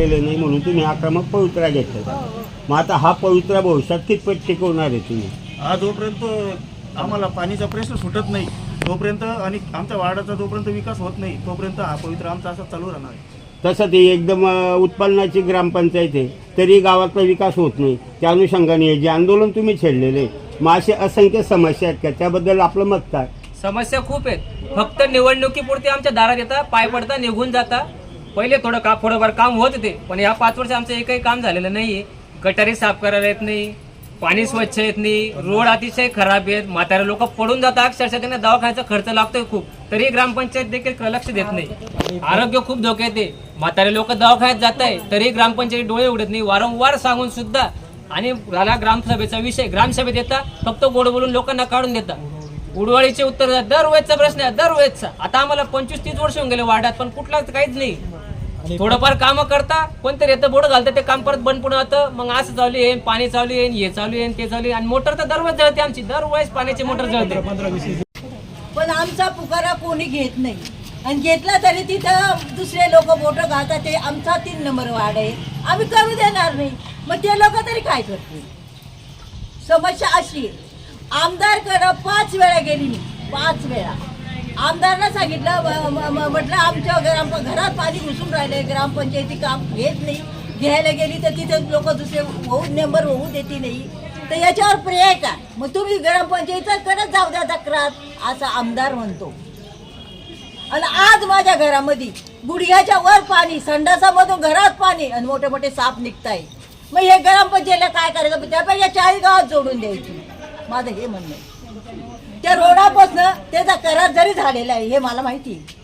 झालेलं नाही म्हणून तुम्ही आक्रमक पवित्रा घेतला. मग आता हा पवित्रा भविष्यात कितपत टिकवणार आहे तुम्ही. हा जोपर्यंत आम्हाला पाणीचा प्रश्न सुटत नाही. तोपर्यंत आणि आमच्या वार्डाचा जोपर्यंत विकास होत नाही तोपर्यंत हा पवित्र आमचा असा चालू राहणार आहे. तसं ती एकदम उत्पन्नाची ग्रामपंचायत आहे तरी गावातला विकास होत नाही. त्या अनुषंगाने हे जे आंदोलन तुम्ही छेडलेले मग असे असंख्य समस्या आहेत का? त्याबद्दल आपलं मत काय? समस्या खूप आहेत. फक्त निवडणुकीपुरती आमच्या दारात येतात पाय पडता निघून जाता पहिले थोडं का थोडंफार काम होत ते पण या पाच वर्ष आमचं एकही काम झालेलं नाहीये. गटारी साफ करायला येत नाही पाणी स्वच्छ येत नाही रोड अतिशय खराब आहेत म्हातारे लोक पडून जातात अक्षरशः त्यांना दवाखान्याचा खर्च लागतोय खूप. तरी ग्रामपंचायत देखील लक्ष देत नाही. आरोग्य खूप धोके येते म्हातारे लोक दवाखान्यात जात आहे तरी ग्रामपंचायत डोळे उडत नाही. वारंवार सांगून सुद्धा आणि झाला ग्रामसभेचा विषय. ग्रामसभेत येता फक्त गोड बोलून लोकांना काढून देता. उडवाळीचे उत्तर दरवेळचा प्रश्न आहे दरवेळचा. आता आम्हाला पंचवीस तीस वर्ष होऊन गेले वाड्यात पण कुठलाच काहीच नाही. थोडंफार काम करता कोणतरी येतं बोर्ड घालतं ते काम परत बंद पडून जातं मग असं चालू आहे पाणी चालू आहे हे चालू आहे ते चालू आहे आणि मोटर तर दरवेळेस जळते आमची. दरवेळेस पाण्याची मोटर जळते. पण आमचा पुकारा कोणी घेत नाही. आणि घेतला तरी तिथं दुसरे लोक बोटं घालतात ते आमचा तीन नंबर वार्ड आहे. आम्ही करू देणार नाही. मग ते लोक तरी काय करतील? समस्या अशी आहे. आमदारकडं पाच वेळा गेली मी. पाच वेळा. आमदारला सांगितलं म्हटलं आमच्या ग्राम घरात पाणी घुसून राहिले ग्रामपंचायती काम घेत नाही. घ्यायला गेली तर तिथे लोक दुसरे होऊ मेंबर होऊ देते नाही. तर याच्यावर पर्याय काय? मग तुम्ही ग्रामपंचायतीकडे जाऊ द्या तक्रार असा आमदार म्हणतो. आणि आज माझ्या घरामध्ये गुडघ्याच्या वर पाणी संडासामधून घरात पाणी आणि मोठे मोठे साप निघताय मग हे ग्रामपंचायतीला काय करायचं? त्यापेक्षा चाळीस गावात जोडून द्यायची. माझं हे म्हणणं त्या रोडापासनं त्याचा जरी झालेला आहे हे मला माहिती आहे.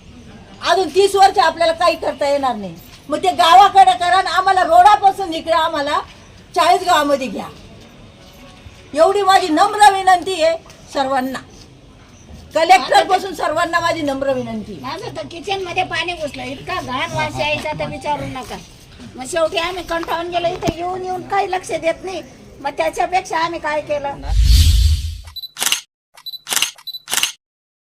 अजून तीस वर्ष आपल्याला काही करता येणार नाही. मग ते गावाकडे करा आणि आम्हाला रोडापासून इकडे आम्हाला चाळीस गावामध्ये घ्या. एवढी माझी नम्र विनंती आहे सर्वांना. कलेक्टरपासून सर्वांना माझी नम्र विनंती आहे. माझं तर किचनमध्ये पाणी घुसलं. इतका घाण वास यायचा तर विचारू नका. मग शेवटी आम्ही कंटाळून गेलो. इथे येऊन येऊन काही लक्ष देत नाही. मग त्याच्यापेक्षा आम्ही काय केलं?